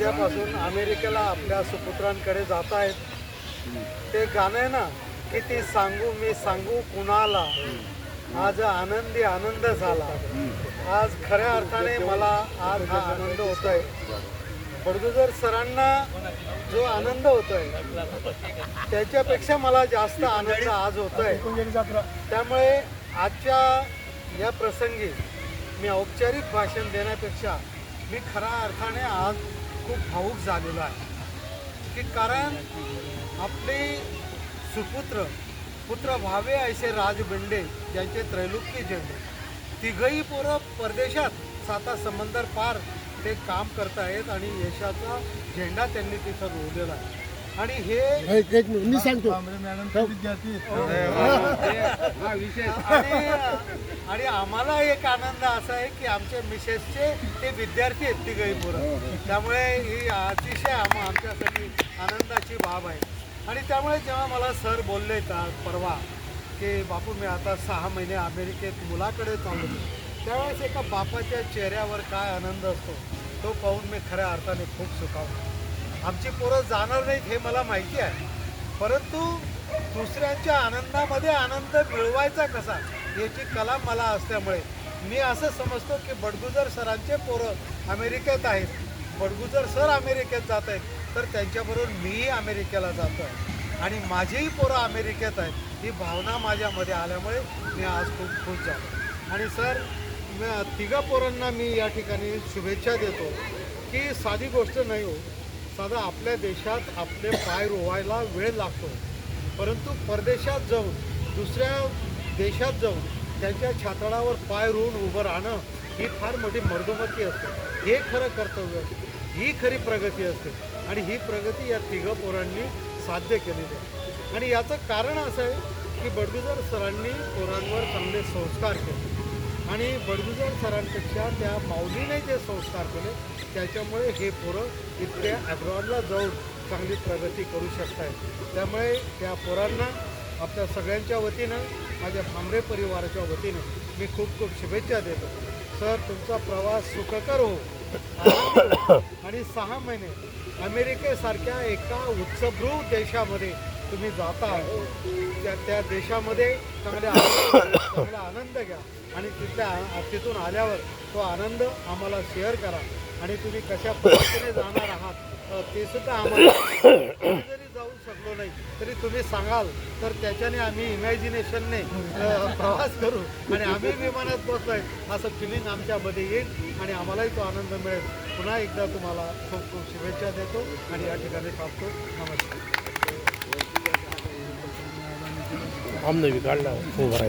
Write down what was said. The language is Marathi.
उद्यापासून अमेरिकेला आपल्या सुपुत्रांकडे जात आहेत. ते गाणं आहे ना किती सांगू मी सांगू कुणाला? आज आनंदी आनंद झाला. आज खऱ्या अर्थाने मला आज हा आनंद होतोय. बडगुजर सरांना जो आनंद होतोय त्याच्यापेक्षा मला जास्त आनंद आज होतोय. त्यामुळे आजच्या या प्रसंगी मी औपचारिक भाषण देण्यापेक्षा मी खऱ्या अर्थाने आज खूप भावूक झालेलो आहे. की कारण आपले सुपुत्र पुत्र व्हावे ऐसे राजबिंडे ज्यांचे त्रैलोक्य झेंडे तिघही पोरं परदेशात साता समंदर पार ते काम करतायत आणि यशाचा झेंडा त्यांनी तिथं रोवलेला आहे. आणि हे एक एक मिनिट मी सांगतो. आणि आणि आम्हाला एक आनंद असा आहे की आमच्या मिसेसचे ते विद्यार्थी आहेत तिघही पोरं. त्यामुळे ही अतिशय आम आमच्यासाठी आनंदाची बाब आहे. आणि त्यामुळे जेव्हा मला सर बोलले का परवा की बापू मी आता सहा महिने अमेरिकेत मुलाकडे चाललो त्यावेळेस एका बापाच्या चेहऱ्यावर काय आनंद असतो तो पाहून मी खऱ्या अर्थाने खूप सुखावतो आमची पोरं जाणार नाहीत हे मला माहिती आहे. परंतु दुसऱ्यांच्या आनंदामध्ये आनंद मिळवायचा कसा याची कला मला असल्यामुळे मी असं समजतो की बडगुजर सरांचे पोरं अमेरिकेत आहेत. बडगुजर सर अमेरिकेत जात आहेत तर त्यांच्याबरोबर मीही अमेरिकेला जातो आहे. आणि माझीही पोरं अमेरिकेत आहेत ही भावना माझ्यामध्ये आल्यामुळे मी आज खूप खुश झालो. आणि सर तिघा पोरांना मी या ठिकाणी शुभेच्छा देतो की साधी गोष्ट नाही हो साधा आपल्या देशात आपले पाय रोवायला वेळ लागतो. परंतु परदेशात जाऊन दुसऱ्या देशात जाऊन त्यांच्या छातडावर पाय रोवून उभं राहणं ही फार मोठी मर्दोमती असते. हे खरं कर्तव्य असते. ही खरी प्रगती असते. आणि ही प्रगती या तिघं पोरांनी साध्य केलेली आहे. आणि याचं कारण असं आहे की बडगुजर सरांनी पोरांवर चांगले संस्कार केले. आणि बडगुजर सरांपेक्षा त्या माऊलीने जे संस्कार केले त्याच्यामुळे हे पोरं इतक्या ॲब्रॉडला जाऊन चांगली प्रगती करू शकत आहेत त्यामुळे त्या पोरांना आपल्या सगळ्यांच्या वतीनं माझ्या भांबरे परिवाराच्या वतीनं मी खूप खूप शुभेच्छा देतो. सर तुमचा प्रवास सुखकर हो. आणि सहा महिने अमेरिकेसारख्या एका उच्चभ्रू देशामध्ये तुम्ही जाता त्या त्या देशामध्ये चांगले आनंद चांगला आनंद घ्या. आणि तिथल्या तिथून आल्यावर तो आनंद आम्हाला शेअर करा. आणि तुम्ही कशा पद्धतीने जाणार आहात ते सुद्धा आम्हाला जरी जाऊ शकलो नाही तरी तुम्ही सांगाल. तर त्याच्याने आम्ही इमॅजिनेशनने प्रवास करू. आणि आम्ही विमानात बसलोय असं फिलिंग आमच्यामध्ये येईल आणि आम्हालाही तो आनंद मिळेल. पुन्हा एकदा तुम्हाला खूप खूप शुभेच्छा देतो आणि या ठिकाणी थांबतो. नमस्कार. અમને બી કાઢ લાવો ભરાય